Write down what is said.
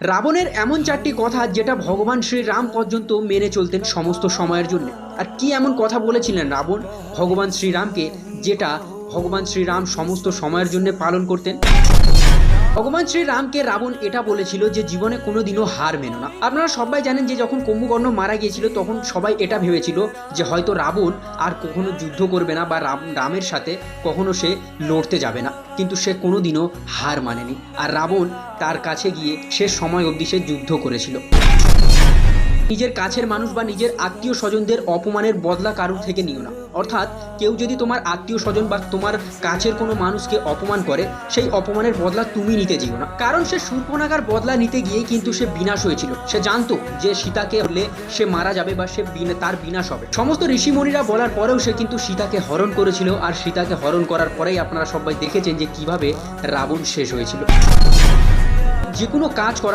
রাবণের এমন চারটি কথা যেটা ভগবান শ্রীরাম পর্যন্ত মেনে চলতেন সমস্ত সময়ের জন্য। আর কি এমন কথা বলেছিলেন রাবণ? ভগবান শ্রীরামকে যেটা ভগবান শ্রীরাম সমস্ত সময়ের জন্য পালন করতেন। ভগবান শ্রীরামকে রাবণ এটা বলেছিল যে জীবনে কোনোদিনও হার মেনো না। আপনারা সবাই জানেন যে যখন কুম্ভকর্ণ মারা গিয়েছিল, তখন সবাই এটা ভেবেছিল যে হয়তো রাবণ আর কখনো যুদ্ধ করবে না বা রাম রামের সাথে কখনো সে লড়তে যাবে না। কিন্তু সে কোনোদিনও হার মানেনি। আর রাবণ তার কাছে গিয়ে সে সময় অবধি সে যুদ্ধ করেছিল। নিজের কাছের মানুষ বা নিজের আত্মীয় স্বজনদের অপমানের বদলা কারোর থেকে নিও না। অর্থাৎ কেউ যদি তোমার আত্মীয় স্বজন বা তোমার কাছের কোনো মানুষকে অপমান করে, সেই অপমানের বদলা তুমি নিতে যেও না। কারণ সে সূর্পনাগার বদলা নিতে গিয়ে কিন্তু সে বিনাশ হয়েছিল। সে জানতো যে সীতাকে হলে সে মারা যাবে বা সে তার বিনাশ হবে। সমস্ত ঋষিমণিরা বলার পরেও সে কিন্তু সীতাকে হরণ করেছিল আর সীতাকে হরণ করার পরেই আপনারা সবাই দেখেছেন যে কীভাবে রাবণ শেষ হয়েছিল। যে কোনো কাজ করার